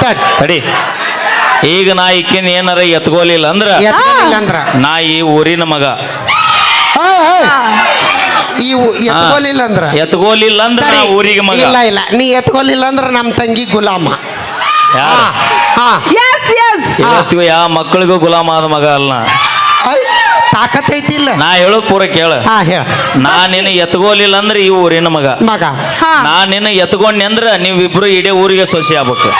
ತಡ್. ಈಗ ನಾ ಈಕಿನ ಏನಾರ ಎತ್ಕೋಲಿಲ್ಲ ಅಂದ್ರ ಅಂದ್ರ. ನಾ ಈ ಊರಿನ ಮಗ. ಉ- ಎತ್ಕೊಲಿಲ್ಲ ಅಂದ್ರ. ಎತ್ಕೋಲಿಲ್ಲ ಅಂದ್ರ ನಾ ಊರಿಗೆ ಮಗ. ಇಲ್ಲ ಇಲ್ಲ. ನೀ ಎತ್ಕೊಲಿಲ್ಲ ಅಂದ್ರ ನಮ್ಮ ತಂಗಿ ಗುಲಾಮ. ಯಾರ? ಹಾ ಹಾ. ಎಸ್ ಎಸ್ ಇವತ್ತಿಗೂ ಯಾವ ಮಕ್ಕಳಿಗೂ ಗುಲಾಮ ಆದ ಮಗ ಅಲ್ಲ ನಾ. ತಾಕತ್ ಐತಿಲ್ಲ. ನಾ ಹೇಳು ಪೂರ ಕೇಳ. ಹಾ ಹೇಳ. ನಾ ನಿನ್ನ ಎತ್ಕೋಲಿಲ್ಲ ಅಂದ್ರೆ ಈ ಊರಿನ ಮಗ. ಮಗ. ಹಾ. ನಾ ನಿನ್ನ ಎತ್ಕೊಂಡೆ ಅಂದ್ರೆ ನೀವಿಬ್ರು ಇಡೀ ಊರಿಗೆ ಸೊಸೆ ಆಗ್ಬೇಕು.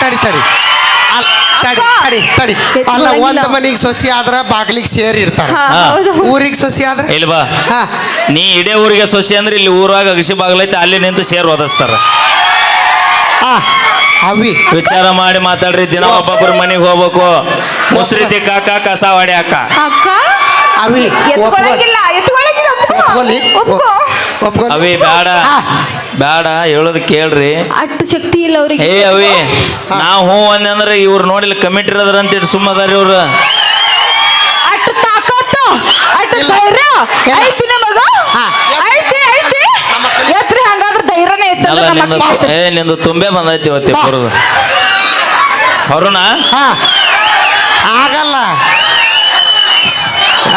ತಡಿ ತಡಿ. ಅಲ್- ತಡಿ ತಡಿ ತಡಿ. ಅಲ್ಲ ಎತ್ಕೊಳಂಗಿಲ್ಲ. ಒಂದ್ ಮನಿಗ್ ಸೊಸಿ ಆದ್ರ ಬಾಗ್ಲಿಗ್ ಸೇರಿ ಇರ್ತಾರ. ಊರಿಗ್ ಸೊಸಿ ಆದ್ರ? ಇಲ್ಲಿ ಬಾ. ಹಾ. ನೀ ಇಡೇ ಊರಿಗೆ ಸೊಸೆ ಅಂದ್ರೆ ಇಲ್ಲಿ ಊರಾಗ ಅಗಸಿ ಬಾಗ್ಲೈತೆ ಅಲ್ಲಿ ನಿಂತು ಸೇರ್ ಓದಿಸ್ತಾರ ಅವಿ ವಿಚಾರ ಮಾಡಿ ಮಾತಾಡ್ರಿ ದಿನ ಒಬ್ಬೊಬ್ರ ಮನೆಗೆ ಹೋಗ್ಬೇಕು. ಮುಸ್ರಿ ತಿಕ್ಕಾಕ ಕಸ ಹೊಡ್ಯಾಕ. ಅಕ್ಕ? ಅವಿ ಎತ್ಕೊಳಂಗಿಲ್ಲ ಎತ್ಕೊಳಂಗಿಲ್ಲ ಒಪ್ಕೋ. ಅವಿ ಬೇಡ. ಬೇಡ ಹೇಳೋದ್ ಕೇಳ್ರಿ. ಅಷ್ಟು ಶಕ್ತಿ ಇಲ್ಲ ಅವ್ರಿಗೆ. ಏ ಅವಿ ನಾವು ಹ್ಞೂ ಅಂದ್ರ ಇವ್ರು ನೋಡಿಲ್ಲ ಕಮಿಟಿ ಇರೋದ್ರ ಅಂತ ಸುಮ್ಮದಾರಿ ಇವ್ರು. ಅಷ್ಟು ತಾಕತ್ತು ಅಷ್ಟು ಇಲ್ಲ. ಧೈರ್ಯ ಇಲ್ಲ. ಐತಿ ನಮಗ ಹಾ. ಐತಿ ಐತಿ ಎತ್ರಿ ಹಂಗಾದ್ರೆ ಅಲ್ಲ ನಿಂದು ಏ ನಿಂದು ತುಂಬೆ ಬಂದೈತಿ ಇವತ್ತಿ ಬರುದು ಅರುಣ ಹಾ. ಆಗಲ್ಲ.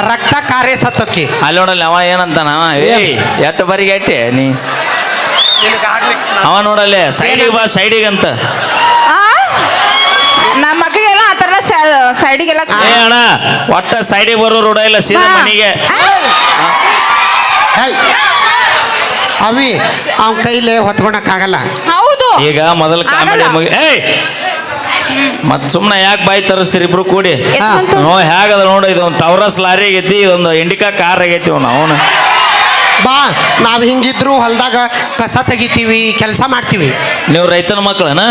ರಕ್ತ ಕಾರ್ಯ ಸತ್ತೋಕಿ. ಅಲ್ಲಿ ನೋಡಲ್ಲ ಅವ ಏನಂತಾನ? ಅವ ಏಯ್ ಎಟ್ಟು ಬರಿಗೆ ಎಟ್ಟೆ? ನೀ ಅವ ನೋಡಲ್ಲೇ ಸೈಡಿಗೆ ಬಾ ಸೈಡಿಗೆ ಅಂತ? ನಮ್ಮ ಮಕ್ಕಳಿಗೆಲ್ಲ ಆ ಥರ ಸೈಡಿಗೆಲ್ಲ ಏ ಅಣ್ಣ ಒಟ್ಟ ಸೈಡಿಗೆ ಬರೋ ರೂಢ ಇಲ್ಲ ಸೀದಾ ಮನೆಗೆ. ಹೇ. ಅವಿ ಅವನ ಕೈಲೇ ಹೊತ್ಕೊಳಕ್ಕಾಗಲ್ಲ ಹೌದು. ಈಗ ಮೊದಲ ಕಾಮಿಡಿ ಆಗಲ್ಲ. ಮುಗಿ ಏಯ್! ಮತ್ ಸುಮ್ಮನೆ ಯಾಕೆ ಬಾಯಿ ತರಿಸ್ತೀರಿ ಇಬ್ರು ಕೂಡಿ? ನೋ ಹೇಗದ ನೋಡು ಇದೊಂದು ತವರಸ್ ಲಾರಿ ಆಗೈತಿ ಇದೊಂದು ಇಂಡಿಕಾ ಕಾರ್ ಆಗೈತಿ ಅವ್ನು ಅವನು. ಬಾ ನಾವ್ ಹಿಂಗಿದ್ರು ಹೊಲ್ದಾಗ ಕಸ ತೆಗಿತೀವಿ ಕೆಲಸ ಮಾಡ್ತೀವಿ. ನೀವು ರೈತನ ಮಕ್ಕಳನ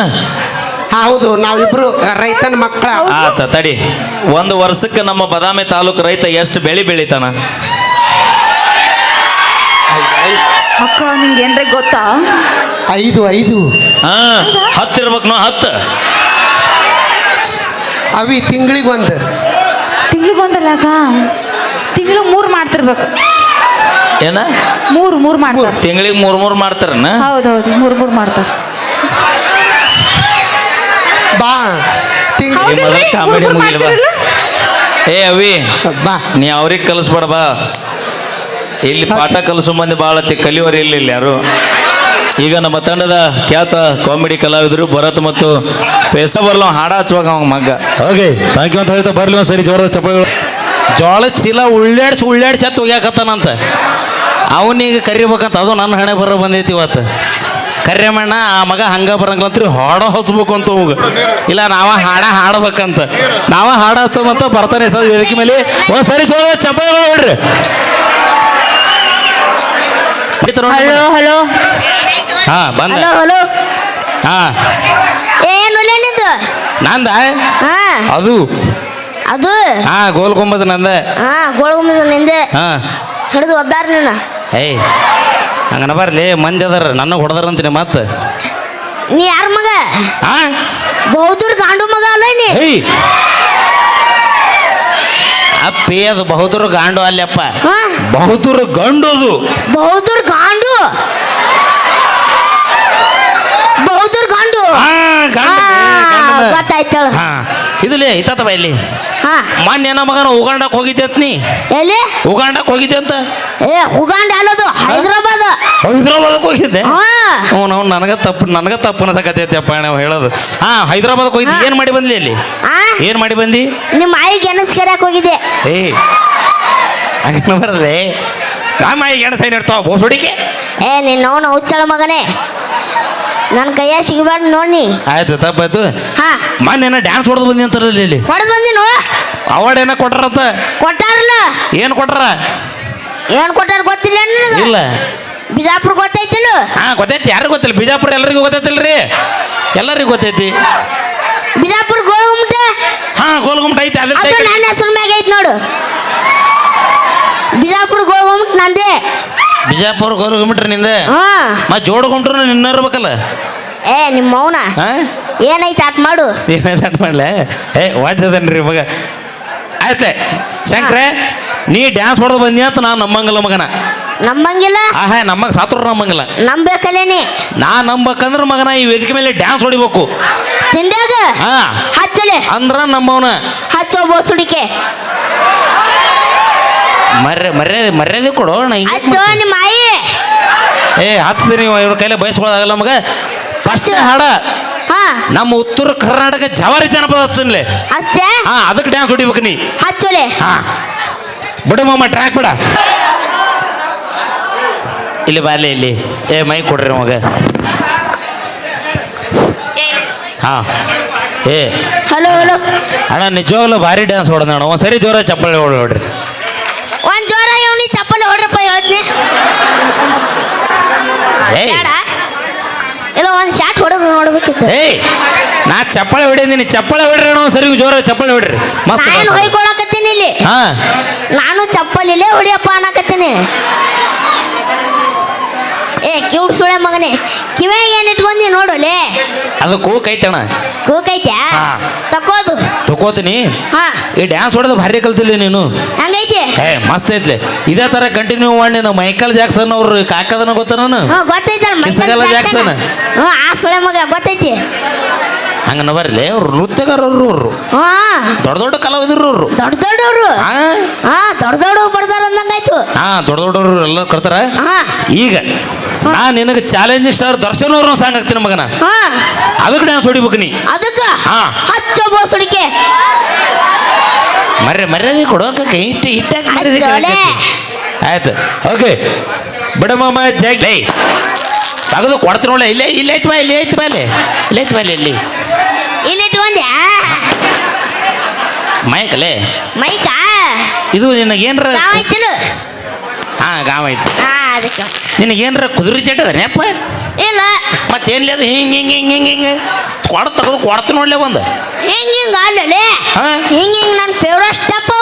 ಹಾ, ಹೌದು ನಾವಿಬ್ರು ರೈತನ ಮಕ್ಕಳ ಆತ ತಡಿ. ಒಂದು ವರ್ಷಕ್ಕೆ ನಮ್ಮ ಬದಾಮಿ ತಾಲೂಕು ರೈತ ಎಷ್ಟು ಬೆಳಿ ಬೆಳಿತಾನ? ಅಕ್ಕ ನಿಂಗೆ ಏನ್ರ ಗೊತ್ತಾ? ಐದು ಐದು. ಹಾ ಹತ್ತು ಇರ್ಬೇಕು ನೋ ಹತ್ತು. ಅವಿ ತಿಂಗಳಿಗೆ ಒಂದು. ತಿಂಗ್ಳಿಗೆ ಒಂದಲ್ಲ ಅಕ್ಕ? ತಿಂಗ್ಳಿಗೆ ಮೂರು ಮಾಡ್ತಿರ್ಬೇಕು. ಏನ? ಮೂರು ಮೂರು ಮಾಡ್ತಾರೆ. ತಿಂಗಳಿಗೆ ಮೂರ್ ಮೂರ್ ಮಾಡ್ತಾರನ? ಹೌದೌದು ಮೂರು ಮೂರು ಮಾಡ್ತಾರೆ. ಬಾ. ತಿಂಗ್ ಹೌದಿಲ್ರಿ? ಕಾಮಿಡಿ ಮುಗಿಲಿ ಬಾ. ಏ ಅವಿ ಬಾ. ನೀ ಅವ್ರಿಗೆ ಕಲಿಸ್ಬೇಡ ಬಾ. ಇಲ್ಲಿ ಪಾಠ ಕಲಸು ಮಂದಿ ಭಾಳ ಕಲಿಯೋರು ಇಲ್ಲ ಇಲ್ಲಿ ಯಾರು? ಈಗ ನಮ್ಮ ತಂಡದ ಖ್ಯಾತ ಕಾಮಿಡಿ ಕಲಾವಿದರು ಭರತ್ ಮತ್ತು ಪೇಸ ಬರ್ಲ ಹಾಡ ಹಚ್ಚುವಾಗ ಅವ ಮಗ್ಗ. ಓಕೆ ಥ್ಯಾಂಕ್ ಯು ಅಂತ ಹೇಳ್ತಾ ಬರ್ಲಿ ಒಂದು ಸರಿ ಜೋರದ ಚಪ್ಪಗಳು ಜೋಳ ಚೀಲ ಉಳ್ಳಾಡ್ಸಿ ಉಳ್ಳಾಡ್ಸಿ ಹತ್ತು ಹೋಗ್ಯಾಕತ್ತಾನಂತ ಅವನಿಗೆ ಕರಿಬೇಕಂತ ಅದು ನನ್ನ ಹಣೆ ಬರೋ ಬಂದೈತಿ ಇವತ್ತು. ಕರ್ಯಮಣ್ಣ ಆ ಮಗ ಹಂಗ ಬರಂಗಂತ್ರಿ ಹಾಡ ಹಚ್ಬೇಕು ಅಂತ ಹೋಗ ಇಲ್ಲ ನಾವ ಹಾಡ ಹಾಡ್ಬೇಕಂತ. ನಾವ ಹಾಡ ಹಚ್ಚೋದಂತ ಬರ್ತಾನೆ ಸರ್ ವೇದಿಕೆ ಮೇಲೆ. ಒಂದು ಸರಿ ಜೋಳ ಹಲೋ ಹಲೋ ಹಾ ಬಂದ. ಹಲೋ ಹಲೋ ಹಾ. ಏನು ನಿಂದು? ನಂದ ಹಾ. ಅದು. ಅದು? ಹಾ ಗೋಲ್ ಗುಂಬದ್ ನಂದ. ಹಾ ಗೋಳಗುಂಬದ ನಿಂದೆ. ಹಾ. ಹಿಡಿದು ಒದ್ದಾರ ನೀನು. ಏಯ್ ಹಂಗನ ಬರ್ಲಿ ಮಂದಿ ಅದಾರ ನನ್ನ ಹೊಡೆದಾರ ಅಂತೀನಿ ಮತ್ತೆ. ನೀ ಯಾರ ಮಗ? ಹಾ? ಬಹುದೂರ್ ಗಾಂಡು ಮಗ ಅಲ್ಲ ನೀ. ಏಯ್. ಅಪ್ಪಿ ಅದು ಬಹುದೂರು ಗಾಂಡು ಅಲ್ಲಪ್ಪ. ಹಾ. ಬಹುದೂರು ಗಂಡು ಅದು ಬಹುದೂರ್ ಗಾಂಡು. ಬಹುದೂರ್ ಗಾಂಡು. ಹಾ. ಗಂಡು. ಗೊತ್ತಾಯ್ತಳ. ಹಾ. ಇದಲ್ಲಿ ಇತ್ತ ಇಲ್ಲಿ. ಹಾ. ಮೊನ್ನೆ ಏನೋ ಮಗನ ಉಗಾಂಡಕ್ ಹೋಗಿದ್ದೆ ಅಂತ ನೀ? ಎಲ್ಲಿ? ಉಗಾಂಡಕ್ ಹೋಗಿದ್ದೆ ಅಂತ ಏ ಉಗಾಂಡ ಅಲ್ಲದು ಹೈದರಾಬಾದ್. ಹೈದ್ರಾಬಾದಕ್ಕೆ ಹೋಗಿದ್ದೆ? ಹಾ. ಹ್ಞೂ ನಾವು ನನಗ ತಪ್ಪು ನನಗ ತಪ್ಪು ಅನ್ಸಕತ್ತೈತಪ್ಪ ನಾವು ಹೇಳೋದು. ಹಾ ಹೈದ್ರಾಬಾದಕ್ಕೆ ಹೋಗಿದ್ದೆ? ಏನು ಮಾಡಿ ಬಂದ್ಲಿ ಅಲ್ಲಿ? ಆ? ಏನು ಮಾಡಿ ಬಂದಿ ನಿಮ್ಮ ಆಯಿ ಗೆಣಸ್ ಕೆರ್ಯಾಕ್ ಹೋಗಿದ್ದೆ. ಏ ಹಂಗ ಬರದೆ? ನಮ್ಮ ಎಣಸೈ ಇರ್ತಾವ? ಬೋಸುಡಿಕೆ? ಏ ನಿನ್ನ ಅವನು ಹುಚ್ಚಳ ಮಗನೇ. ನನ್ನ ಕೈಯಾಗ ಸಿಗಬಾರ್ದು ನೋಡಿ ಆಯ್ತು ತಪ್ಪಾಯ್ತು. ಹಾ. ಮೊನ್ನೆ ಡ್ಯಾನ್ಸ್ ಹೊಡೆದು ಬಂದಿ ಅಂತಾರಲ್ಲ ಇಲ್ಲಿ. ಹೊಡೆದು ಬಂದಿನ ಅವಾರ್ಡ್ ಏನ ಕೊಟ್ಟಾರಂತ ಕೊಟ್ಟಾರಲ್ಲ. ಏನು ಕೊಟ್ಟಾರ? ಏನು ಕೊಟ್ಟಾರ ಗೊತ್ತಿಲ್ಲ ನಿನಗೆ? ಇಲ್ಲ. ಬಿಜಾಪುರ ಗೊತ್ತೈತಿಲ್ಲ? ಹಾ ಗೊತ್ತೈತಿ. ಯಾರಿಗೂ ಗೊತ್ತಿಲ್ಲ? ಬಿಜಾಪುರ ಎಲ್ಲರಿಗೂ ಗೊತ್ತೈತಿಲ್ರಿ? ಎಲ್ಲರಿಗೂ ಗೊತ್ತೈತಿ. ಬಿಜಾಪುರ ಗೋಳಗುಮಟ ಹಾ ಗೋಲ್ಗುಮಟ ಐತಿ ಅದ್ರ ಅದು ನನ್ನ ಹೆಸರು ಮ್ಯಾಗ ಐತಿ ನೋಡು. ಬಿಜಾಪುರ ಗೋಳಗುಮಟ ನಂದೇ. ಬಿಜಾಪುರ ಹೋಗ್ಬಿಟ್ರಿ ನಿಂದ? ಹಾ. ಮತ್ ಜೋಡ್ ಗುಮ್ಟ್ರು ನಿನ್ನ ಇರ್ಬೇಕಲ್ಲ ಏ ನಿಮ್ಮ ಮೌನ? ಏನೈತೆ ಏನೈತಿ ಆತ್ ಮಾಡು. ಏನಾಯ್ತು ಆಟ ಮಾಡ್ಲೆ? ಏ ವಾಚದನ್ರಿ ಮಗ ಆಯ್ತೆ ಶಂಕ್ರೆ ನೀ ಡ್ಯಾನ್ಸ್ ಹೊಡೆದು ಬಂದಿ ಅಂತ ನಾನು ನಂಬಂಗಿಲ್ಲ ಮಗನ. ನಂಬಂಗಿಲ್ಲ? ಆಹಾ ನಮ್ಮ ಸಾತ್ರ ನಂಬಂಗಿಲ್ಲ. ನಂಬೇಕಲ್ಲೇನೆ? ನಾ ನಂಬಕಂದ್ರ ಮಗನ ಈ ವೇದಿಕೆ ಮೇಲೆ ಡ್ಯಾನ್ಸ್ ಹೊಡಿಬೇಕು. ಹಾ. ಹಚ್ಚಲೆ? ಅಂದ್ರ ನಮ್ಮವನ. ಹಚ್ಚೋ ಬೋಸುಡಿಕೆ. ಮರ್ಯ ಮರ್ಯಾದೆ ಮರ್ಯಾದೆ ಕೊಡು ನಾ ಹಿಂಗೆ ನೀವು ನಿಮ್ಮ ಆಯಿ ಏ ಹಚ್ತೀನಿ ಇವ್ರ ಕೈಲಿ ಬಯಸ್ಕೊಳ್ಳೋದಾಗಲ್ಲ ನಮಗೆ. ಫಸ್ಟ್ ಹಾಡ. ಹಾ. ನಮ್ಮ ಉತ್ತರ ಕರ್ನಾಟಕ ಜವಾರಿ ಜನಪದ ಹಚ್ಚೆ? ಹಾ ಅದಕ್ಕೆ ಡ್ಯಾನ್ಸ್ ಹೊಡಿಬೇಕು ನೀ. ಹಚ್ಚಲೆ ಹಾ. ಬಿಡು ಮಾಮ ಟ್ರ್ಯಾಕ್ ಬಿಡ. ಇಲ್ಲಿ ಬಾಲೆ ಇಲ್ಲಿ. ಏ ಮೈ ಕೊಡ್ರಿ ಮಗ ಹಾ. ಏ. ಹಲೋ ಹಲೋ ಅಣ್ಣ ನಿಜವಾಗ್ಲೂ ಭಾರಿ ಡ್ಯಾನ್ಸ್ ಹೊಡೆದ ಅಣ್ಣ ಒಂದ್ಸರಿ ಜೋರ ಚಪ್ಪಲಿ ಹೊಡ್ ನೋಡ್ರಿ. ಒಂದ್ ಜೋರ ಇವನಿ ಚಪ್ಪಲಿ ಹೊಡ್ರಪ್ಪ ಹೇಳ್ತೀನಿ. ಏಯ್. ಬೇಡ ಇಲ್ಲ ಒಂದ್ ಶಾಟ್ ಹೊಡೆದು ನೋಡ್ಬೇಕಿತ್ತು. ಏಯ್ ನಾ ಚಪ್ಪಳೆ ಹೊಡಿದೀನಿ ಚಪ್ಪಳೆ ಹೊಡ್ರಿ ಅಣ್ಣ ಸರಿ ಜೋರ ಚಪ್ಪಳೆ ಹೊಡ್ರಿ. ಮಸ್ತ್ ನಾನು. ಹೊಯ್ಕೊಳಕತ್ತೀನಿ ಇಲ್ಲಿ. ಹಾ. ನಾನು ಚಪ್ಪಲಿಲೇ ಹೊಡಿಯಪ್ಪ ಅನ್ನಕತ್ತೀನಿ. ಏ ಕಿವುಡ್ ಸುಳೆ ಮಗನೇ. ಕಿವಿಯಾಗ ಏನ್ ಇಟ್ಕೊಂಡಿ ಲೇ. ಅದು ಕೂಕ್ ಐತಣ್ಣ ಕೂಕೈತ್ಯಾ ಹಾ. ತಕೋದು ತಕೋತೀನಿ ಹಾ. ಈ ಡ್ಯಾನ್ಸ್ ಹೊಡೆದು ಭಾರಿ ಕಲ್ತಿಲ್ಲ ನೀನು. ಹಂಗೈತಿ? ಏ ಮಸ್ತ್ ಐತ್ಲೆ. ಇದೇ ತರ ಕಂಟಿನ್ಯೂ ಮಾಡಿ ನೀನು ಮೈಕಲ್ ಜಾಕ್ಸನ್ ಅವ್ರು ಕಾಕದನ ಗೊತ್ತ ನಾನು? ಹ್ಞೂ ಗೊತ್ತೈತಲ್ಲ ಮೈಕಲ್ ಕಿಸಗಲ್ಲ ಜಾಕ್ಸನ್. ಜಾಕ್ಸನ್. ಹ್ಞೂ ಆ ಸುಳೆ ಮಗ ಗೊತ್ತೈತಿ? ಹಂಗ ಬರ್ಲಿ ಅವ್ರು ನೃತ್ಯಗಾರರು ಅವರು. ಹಾ. ದೊಡ್ಡ ದೊಡ್ಡ ಕಲಾವಿದರು ಅವರು. ದೊಡ್ಡ ದೊಡ್ಡವರು. ಹಾ ಹಾ ದೊಡ್ಡ ದೊಡ್ಡ ಬರ್ದಾರ ಅಂದಂಗಾಯ್ತು. ಹಾ ದೊಡ್ಡ ದೊಡ್ಡವರು ಎಲ್ಲ ಕರ್ತಾರ? ಹಾ. ಈಗ ನಾ ನಿನಗೆ ಚಾಲೆಂಜ್ ಸ್ಟಾರ್ ದರ್ಶನ್ ಅವ್ರನ್ನ ಸಾಂಗ್ ಹಾಕ್ತೀನಿ ಮಗನ. ಹಾ. ಅದಕ್ಕೆ ಡ್ಯಾನ್ಸ್ ಹೊಡಿಬೇಕು ನೀ. ಅದಕ್ಕ? ಹಾ. ಹಚ್ಚ ಬೋಸಡಿಕೆ. ಮರ್ರೆ ಮರ್ಯಾದೆ ಕೊಡೋಕೆ ಕೈ ಇಟ್ಟು ಇಟ್ಟಾಗ ಮರ್ಯಾದೆ. ಆಯ್ತು ಓಕೆ ಬಿಡ ಮಾಮ ಜಾಗ್ಲೇ ತೆಗೆದು ಕೊಡ್ತೀನಿ ನೋಡ. ಇಲ್ಲೇ ಇಲ್ಲೇ ಐತ್ ಬಾ ಇಲ್ಲಿ ಐತ್ ಬಾ ಇಲ್ಲಿ ಇಲ್ಲೇ ಐತ್ ಬಾ ಅಲ್ಲಿ ಇಲ್ಲಿ ಇಲ್ಲಿ ಇಟ್ಕೊಂಡ್ಯಾ ಮೈಕಲೇ? ಮೈಕಾ? ಇದು ನಿನಗೇನ್ರ ಏನ್ರ ನಾವಾಯ್ತಿಲು ಹಾ ಗಾವ ಐತಿ. ಹಾ ಅದಕ್ಕೆ. ನಿನಗೆ ಏನ್ರ ಕುದುರೆ ಚಟ ಅದ ನೆಪ್ಪ ಇಲ್ಲ. ಮತ್ತೇನ್ಲಿ ಅದು ಹಿಂಗೆ ಹಿಂಗೆ ಹಿಂಗೆ ಹಿಂಗೆ ಹಿಂಗೆ ಕೊಡ ತೆಗೆದು ಕೊಡ್ತು ನೋಡ್ಲೇ ಒಂದು ಹಿಂಗ ಹಿಂಗ ಅಲ್ಲಲೆ. ಹಾ? ಹಿಂಗ ಹಿಂಗ ನನ್ನ ಫೇವ್ರೇಟ್ ಸ್ಟೆಪ್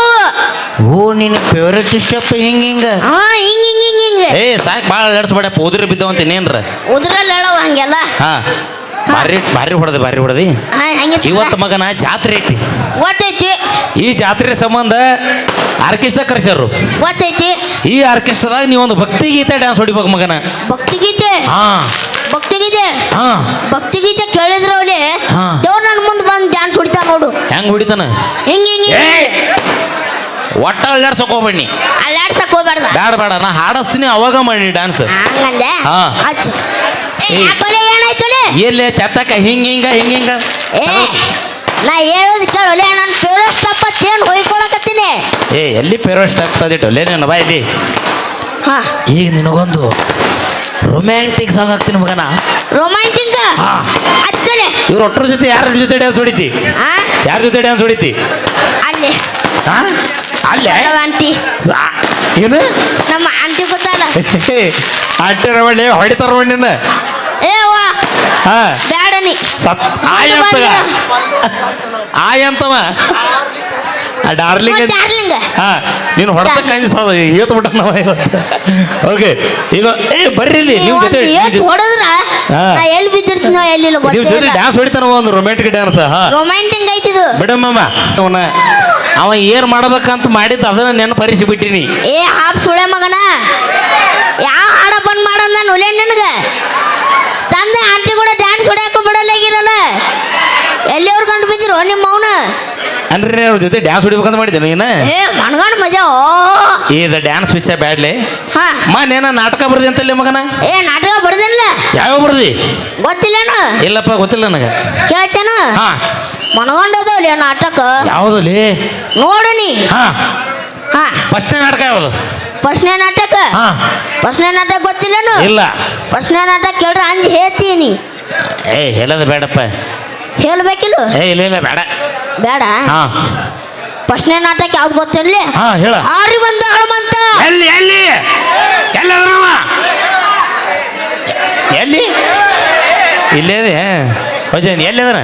ಓ ನಿನ್ನ ಫೇವ್ರೇಟ್ ಸ್ಟೆಪ್ ಹಿಂಗೆ ಹಿಂಗೆ. ಹಾ ಹಿಂಗ ಹಿಂಗ ಹಿಂಗ ಹಿಂಗ. ಏ ಸಾಕು ಭಾಳ ಅಲ್ಲಾಡ್ಸ್ಬೇಡಪ್ಪ. ಉದುರಿ ಬಿದ್ದವಂತ ಇನ್ನೇನ್ರ? ಉದುರಲ್ಲಿ ಹೇಳವ ಹಂಗೆಲ್ಲ. ಹಾ. ಭಾರಿ ಭಾರಿ ಹೊಡೆದಿ ಭಾರಿ ಹೊಡೆದಿ. ಇವತ್ತು ಮಗನ ಜಾತ್ರೆ ಐತಿ. ಗೊತ್ತೈತಿ. ಈ ಜಾತ್ರೆ ಸಂಬಂಧ ಆರ್ಕೆಸ್ಟ್ರಾ ಕರೆಸ್ಯಾರು ಗೊತ್ತೈತಿ. ಈ ಆರ್ಕೆಸ್ಟ್ರಾದಾಗ ನೀವೊಂದು ಭಕ್ತಿ ಗೀತೆ ಡ್ಯಾನ್ಸ್ ಹೊಡಿಬೇಕು ಮಗನ. ಭಕ್ತಿಗೀತೆ? ಹಾ. ಭಕ್ತಿಗೀತೆ? ಹಾ. ಭಕ್ತಿಗೀತೆ ಕೇಳಿದ್ರ ಅವಳಿ. ದೇವ್ರ ನನ್ನ ಮುಂದೆ ಬಂದು ಡ್ಯಾನ್ಸ್ ಹೊಡಿತಾ ನೋಡು. ಹೆಂಗ್ ಹೊಡಿತಾನ? ಹಿಂಗ ಹಿಂಗ ಒಟ್ಟ ಅಳ್ಳಾಡ್ಸಕ್ ಹೋಗ್ಬೇಡಿ ಅಲ್ಲಾಡ್ಸಕ್ ಹೋಗ್ಬಾರ್ದ. ಬೇಡ ಬೇಡ ನಾ ಹಾಡಿಸ್ತೀನಿ ಅವಾಗ ಮಾಡಿ ಡ್ಯಾನ್ಸ್ ಹಾ. ಎಲ್ಲೇ ಚತ್ತಕ್ಕ ಹಿಂಗ ಹಿಂಗ ಹಿಂಗ ಹಿಂಗ? ಏ ನಾ ಹೇಳೋದು ಕೇಳೋಲೆ ನನ್ನ ಫೇವ್ರೆಟ್ ಸ್ಟೆಪ್ ಚೇನ್ ಹೊಯ್ಕೊಳಕತ್ತೀನಿ. ಏ ಎಲ್ಲಿ ಪೇರೋಸ್ಟ್ ಆಗ್ತದಿಟ್ಟು ಲೇ ನೀನು ಬಾ ಇಲ್ಲಿ. ಹಾ. ಈಗ ನಿನಗೊಂದು ರೊಮ್ಯಾಂಟಿಕ್ ಸಾಂಗ್ ಹಾಕ್ತೀನಿ ಮಗನ. ರೊಮ್ಯಾಂಟಿಕ್ ಹಾ. ಹಚ್ಚಲೆ ಇವ್ರ ಒಟ್ಟರ ಜೊತೆ ಯಾರ ಜೊತೆ ಡ್ಯಾನ್ಸ್ ಹೊಡಿತಿ? ಆ? ಯಾರ ಜೊತೆ ಡ್ಯಾನ್ಸ್ ಹೊಡಿತಿ? ಅಲ್ಲಿ. ಹಾ ಅಲ್ಲಿ? ನಮ್ಮ ಆಂಟಿ ಆ, ಏನು? ನಮ್ಮ ಆಂಟಿ ಗೊತ್ತಲ್ಲ. ಆಂಟಿ ರವಳ್ಳಿ ಹೊಡಿತಾರ ನಿನ್ನ. ಹಾ. ಬ್ಯಾಡ ನೀ ಸತ್ ಆಯ್ ಅಂತಗ. ಆಯ್ ಅಂತವ. ಆ ಡಾರ್ಲಿಂಗ್ ಹಾ ನೀನು ಹೊಡೆದ ಕಾಣಿಸೋದು ಏತ್ ಬಿಟ್ಟ ನಾವ ಇವತ್ತು. ಓಕೆ ಈಗ ಏ ಬರ್ರಿ ಇಲ್ಲಿ ನಿಮ್ಮ ಜೊತೆ ಹೊಡೆದ್ರ? ಎಲ್ಲಿ ಬಿದ್ದಿರ್ತೀನೋ ಎಲ್ಲಿಲ್ಲ ನಿಮ್ಮ ಜೊತೆ ಡ್ಯಾನ್ಸ್ ಹೊಡಿತಾನ ಒಂದು ರೊಮ್ಯಾಂಟಿಕ್ ಡ್ಯಾನ್ಸ್ ಹಾ. ರೊಮ್ಯಾಂಟಿಕ್ ಐತಿದು ಬಿಡಮ್ಮಮ್ಮ ಅವನ ಅವ ಏನ್ ಮಾಡ್ಬೇಕಂತ ಮಾಡಿದ್ದು ಅದನ್ನ ನೆನಪರಿಸಿ ಬಿಟ್ಟಿನಿ. ಏ ಹಾಪ್ ಸುಳೆ ಮಗನ. ಯಾವ ಹಾಡ ಬಂದ್ ಮಾಡಂದ ಒಲೆ ನಿನಗ ಚಂದ ಆಂಟಿ ಕೂಡ ಡ್ಯಾನ್ಸ್ ಹೊಡ್ಯಾಕ ಎಲ್ಲಿಯವ್ರ ಕಂಡು ಬಿದ್ದಿರೋ ನಿಮ್ಮ ಅವನ ಅಂದ್ರೆ ಅವ್ರ ಜೊತೆ ಡ್ಯಾನ್ಸ್ ಹೊಡಿಬೇಕಂತ ಮಾಡಿದ್ದೇನೆ ಏನ? ಏ ಮನ್ಗಂಡ್ ಮಜಾ ಇದು ಡ್ಯಾನ್ಸ್ ವಿಷಯ ಬ್ಯಾಡ್ಲೆ. ಹಾ. ಮಾನೇನ ನಾಟಕ ಬರ್ದಿ ಅಂತಲ್ಲೇ ಮಗನ? ಏ ನಾಟಕ ಬರ್ದಿಲ್ಲ ಯಾವ ಬರ್ದಿ? ಗೊತ್ತಿಲ್ಲೇನು? ಇಲ್ಲಪ್ಪ ಗೊತ್ತಿಲ್ಲ ನನಗೆ. ಕೇಳ್ತೇನ? ಹಾ. ಲೇ ನಾಟಕ? ಯಾವ್ದಲ್ಲಿ ನೋಡು ನೀ. ಹಾ. ಹಾ. ಫಸ್ಟ್ನೇ ನಾಟಕ ಯಾವುದು? ಫಸ್ಟ್ನೇ ನಾಟಕ? ಹಾ. ಫಸ್ಟ್ನೇ ನಾಟಕ ಗೊತ್ತಿಲ್ಲೇನು? ಇಲ್ಲ. ಫಸ್ಟ್ನೇ ನಾಟಕ ಕೇಳ್ರ ಅಂಜ್ ಹೇಳ್ತೀನಿ. ಏ ಹೇಳೋದು ಬೇಡಪ್ಪ. ಹೇಳ್ಬೇಕಿಲ್ಲ? ಏ ಇಲ್ಲ ಇಲ್ಲ ಬೇಡ. ಬೇಡ? ಹಾ. ಫಸ್ಟ್ನೇ ನಾಟಕ ಯಾವ್ದು ಗೊತ್ತಿರಲಿ ಹಾ ಹೇಳ. ಹಾರಿ ಬಂದ ಹನುಮಂತ. ಎಲ್ಲಿ ಎಲ್ಲಿ? ಎಲ್ಲಿ ಎಲ್ಲಿ? ಇಲ್ಲೇ ಭಜನ್ ಎಲ್ಲಿ ಅದನ?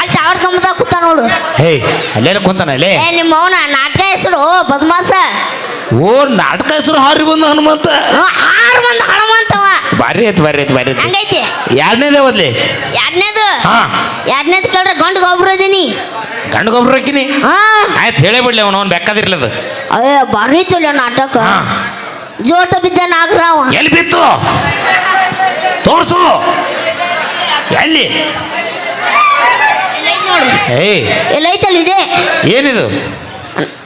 ಅಲ್ಲಿ ಸಾವಿರ ಕಂಬದಾಗ ಕೂತ ನೋಡು. ಹೇ ಅಲ್ಲೇನ ಕುಂತಾನ ಅಲ್ಲೇ ಏ ನಿಮ್ಮ ಅವನ ನಾಟಕ ಹೆಸರು ಬದ್ಮಾಸ. ಓ ನಾಟಕ ಹೆಸರು ಹಾರಿ ಬಂದ ಹನುಮಂತ. ಹಾರು ಬಂದ ಹನುಮಂತವ. ಭಾರಿ ಐತಿ ಬಾರಿ ಐತಿ ಬಾರಿ ಐತಿ ಹಂಗೈತಿ? ಎರಡನೇದೇ ಓದ್ಲಿ? ಎರಡನೇದು? ಹಾ. ಎರಡನೇದು ಕೇಳ್ರೆ ಗಂಡು ಗೊಬ್ಬರ ಇದೀನಿ ಗಂಡು ಗೊಬ್ಬರ ಹಾಕಿನಿ? ಹಾ. ಆಯ್ತು ಹೇಳೇ ಬಿಡ್ಲಿ ಅವನು ಅವ್ನು ಅದು. ಅಯ್ಯ ಬಾರಿ ಐತಲ್ಲ ನಾಟಕ. ಹಾ. ಜೋತ ಬಿದ್ದ ನಾಗರಾವ. ಎಲ್ಲಿ ಬಿತ್ತು ತೋರ್ಸು. ಎಲ್ಲಿ? ಏಯ್. ಎಲ್ಲೈತಲ್ಲ ಇದೆ? ಏನಿದು?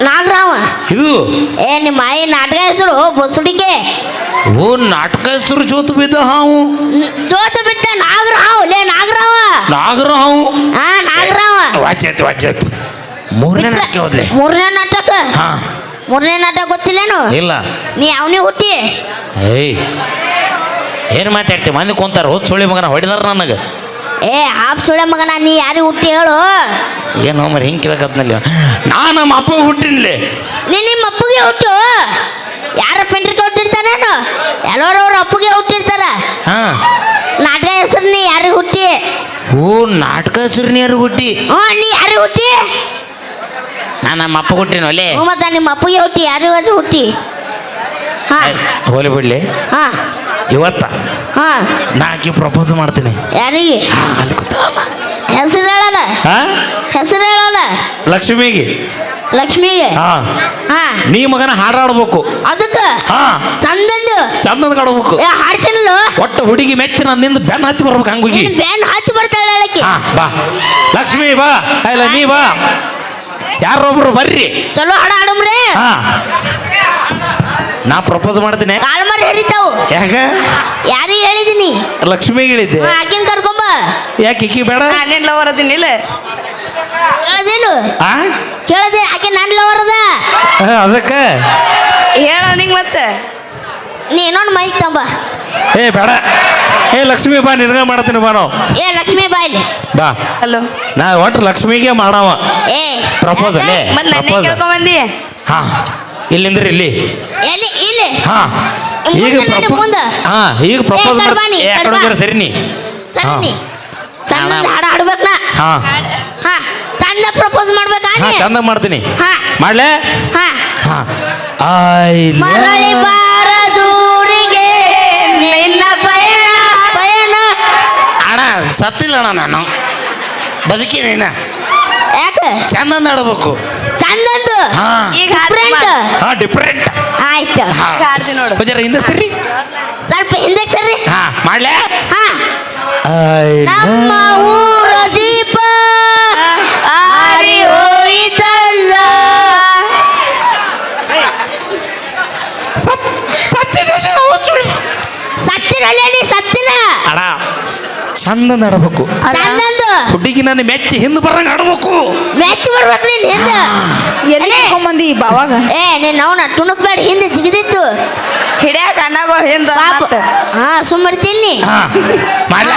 ನಾಗರಾವ ಇದು? ಏ ನಿಮ್ಮ ಆಯಿ ನಾಟಕ ಹೆಸರು ಬಸುಡಿಕೆ. ಓ ನಾಟಕ ಹೆಸರು ಜೋತು ಬಿದ್ದ ಹಾವು. ಜೋತು ಬಿದ್ದ ನಾಗರಾವ್ ಲೇ ನಾಗರಾವ ನಾಗರಾವ್ ಹಾ ನಾಗರಾವ ವಾಚೇತ್ ವಾಚೇತ್. ಮೂರನೇ ನಾಟಕ ಹೋದ್ಲೆ. ಮೂರನೇ ನಾಟಕ? ಹಾ. ಮೂರನೇ ನಾಟಕ ಗೊತ್ತಿಲ್ಲೇನು? ಇಲ್ಲ. ನೀ ಅವನೇ ಹುಟ್ಟಿ. ಏಯ್. ಏನು ಮಾತಾಡ್ತೀವಿ ಮಂದಿ ಕುಂತಾರ ಹೋದ್ ಸುಳಿ ಮಗನ ಹೊಡೆದಾರ ನನಗೆ. ಏ ಆಪ್ ಸುಳೆ ಮಗನ ನೀ ಯಾರಿಗೆ ಹುಟ್ಟಿ ಹೇಳು. ಏನು ಮರಿ ಹಿಂಗೆ ಕೇಳಕತ್ನಲ್ಲಿ ನಾ ನಮ್ಮ ಅಪ್ಪ ಹುಟ್ಟಿನ್ಲಿ. ನೀ ನಿಮ್ಮ ಅಪ್ಪಗೆ ಹುಟ್ಟು. ಯಾರ ಪೆಂಡ್ರಿಗೆ ಹುಟ್ಟಿರ್ತಾರೇನು ಎಲ್ಲರೂ ಅವ್ರ ಅಪ್ಪಗೆ ಹುಟ್ಟಿರ್ತಾರ. ಹಾ. ನಾಟಕ ಹೆಸರು ನೀ ಯಾರಿಗೆ ಹುಟ್ಟಿ? ಓ ನಾಟಕ ಹೆಸರು ನೀರು ಹುಟ್ಟಿ? ಹ್ಞೂ ನೀ ಯಾರಿಗೆ ಹುಟ್ಟಿ? ನಾ ನಮ್ಮ ಅಪ್ಪ ಹುಟ್ಟಿನ ಒಲೆ ಹ್ಞೂ ಮತ್ತೆ ನಿಮ್ಮ ಅಪ್ಪಗೆ ಹುಟ್ಟಿ ಯಾರಿಗೆ ಹುಟ್ಟಿ? ಹಾ. ಹೋಲಿ ಬಿಡ್ಲಿ. ಹಾ. ಇವತ್ತ ಹಾ. ನಾ ಆಕಿ ಪ್ರಪೋಸ್ ಮಾಡ್ತೀನಿ. ಯಾರಿಗೆ? ಹಾ, ಅಲ್ಲಿ ಕೂತಾಳಲ್ಲ. ಹೆಸರು ಹೇಳಲ್ಲ. ಹಾ? ಹೆಸರು ಹೇಳಲ್ಲ. ಲಕ್ಷ್ಮಿಗೆ. ಲಕ್ಷ್ಮಿಗೆ? ಹಾ. ಹಾ. ನೀ ಮಗನ ಹಾರಾಡ್ಬೇಕು ಅದಕ್ಕೆ? ಹಾ. ಚಂದಂದು ಚಂದದ ಕಾಡ್ಬೇಕು ಏ ಹಾಡ್ತೀನಲ್ಲ? ಒಟ್ಟ ಹುಡುಗಿ ಮೆಚ್ಚಿ ನಿಂದ ಬೆನ್ ಹತ್ತಿ ಬರ್ಬೇಕು ಹಂಗೋಗಿ. ಬ್ಯಾಂಡ್ ಹಚ್ಚಿ ಹತ್ತಿ ಬರ್ತಾಳೆ ಹೇಳಕ್ಕೆ. ಹಾ ಬಾ. ಲಕ್ಷ್ಮಿ ಬಾ. ಇಲ್ಲ ನೀ ಬಾ. ಯಾರೊಬ್ರು ಬರ್ರಿ. ಚಲೋ ಹಾಡ ಹಾಡಮ್ರಿ. ಹಾ. ನಾ ಪ್ರಪೋಸ್ ಮಾಡ್ತೀನಿ. ಕಾಲ್ಮರಿ ಹರಿತಾವು. ಯಾಕ? ಯಾರಿಗೆ ಹೇಳಿದೀನಿ? ಲಕ್ಷ್ಮಿಗೆ ಹೇಳಿದ್ದೆ ಆಕಿನ ಕರ್ಕೊಂಬ. ಯಾಕೆ ಇಕ್ಕಿ ಬೇಡ? ನಾನೆಲ್ಲ ಬರೋದಿನಿಲ್ಲ ಕೇಳದೇನು? ಆ? ಕೇಳದೆ ಆಕೆ ನನ್ನ ಲವರ್ ಅದ. ಅದಕ್ಕೆ? ಹೇಳ ನಿಂಗೆ ಮತ್ತೆ. ನೀ ಏನೋ ಮೈ ತಂಬ ಏ ಬೇಡ. ಏ ಲಕ್ಷ್ಮಿ ಬಾ ನಿನಗ ಮಾಡ್ತೀನಿ ಬಾ ನಾವು. ಏ ಲಕ್ಷ್ಮಿ ಇಲ್ಲಿ. ಬಾ. ಹಲೋ. ನಾ ಒಟ್ಟು ಲಕ್ಷ್ಮಿಗೆ ಮಾಡವ. ಏ ಪ್ರಪೋಸ್ ಅಲ್ಲೇ ಮತ್ತೆ ನನ್ನ ಪ್ರಪೋಸ್ ಕೇಳ್ಕೊಂಬಂದಿ ಹಾ. ಇಲ್ಲಿಂದ್ರಿ ಇಲ್ಲಿ. ಎಲ್ಲಿ ಇಲ್ಲಿ? ಹಾ. ಈಗ ಮುಂದೆ ನಡಿ, ಪ್ರಪೋ- ಮುಂದೆ. ಹಾ ಈಗ ಪ್ರಪೋಸ್ ಕರ್ಬಾನಿ, ಕರ್ಬಾ. ಸರಿ ನೀ. ಸರಿ ಹಾ. ನೀ. ಚಂದ ಅಣ್ಣ. ನಾ ಹಾ. ಹಾ ಚಂದ ಪ್ರಪೋಸ್ ಮಾಡ್ಬೇಕಾ ಹಾ ನೀ? ಚಂದ ಮಾಡ್ತೀನಿ. ಹಾ. ಮಾಡ್ಲೆ? ಹಾ. ಹಾ. ಐ ಮರಳಿ ಬಾರದೂರಿಗೆ ನಿನ್ನ ಪಯಣ ಪಯಣ. ಅಣ್ಣ ಸತ್ತಿಲ್ಲ ಅಣ್ಣ ನಾನು. ಬದುಕಿನ ಯಾಕೆ? ಚಂದ ನಡ್ಬೇಕು ಹಾ. ಈಗ. ಮಾಡು. ಹಾ ಡಿಫ್ರೆಂಟ್ ಆಯ್ತು. ಹಾ. ಈಗ ಹಾಡ್ತೀನಿ ನೋಡು. ಬಜಾರ ಹಿಂದೆ ಸರಿ. ಸ್ವಲ್ಪ ಹಿಂದಕ್ಕೆ ಸರಿ. ಹಾ ಮಾಡ್ಲೆ? ಹಾ. ಐ ನಮ್ಮ ಊರ ದೀಪ. ಆರಿ ಹೋಯಿತಲ್ಲ. ಸತ್ತಿನ ನೀ ಸತ್ತಿಲ್ಲ. ಅಣ್ಣ ಚಂದ ನಡಬೇಕು. ಹುಡುಗಿ ನನ್ನ ಮೆಚ್ಚಿ ಹಿಂದ್ ಬರಂಗ ಆಡ್ಬೇಕು. ಮೆಚ್ಚಿ ಬರ್ಬೇಕು ನೀನ್ ಹಿಂದ. ಎಲ್ಲಿ ಬಂದಿ ಬಾವಾಗ? ಏ ನೀನ್ ಟುಣುಕ್ ಬೇಡ ಹಿಂದೆ ಜಿಗಿದಿತ್ತು. ಹಿಡಿಯಾಕ ಅಣ್ಣಗಳು ಹಿಂದ. ಹಾ ಸುಮ್ಮರ್ತೀನಿ ಹಾ. ಮಾಡ್ಲ?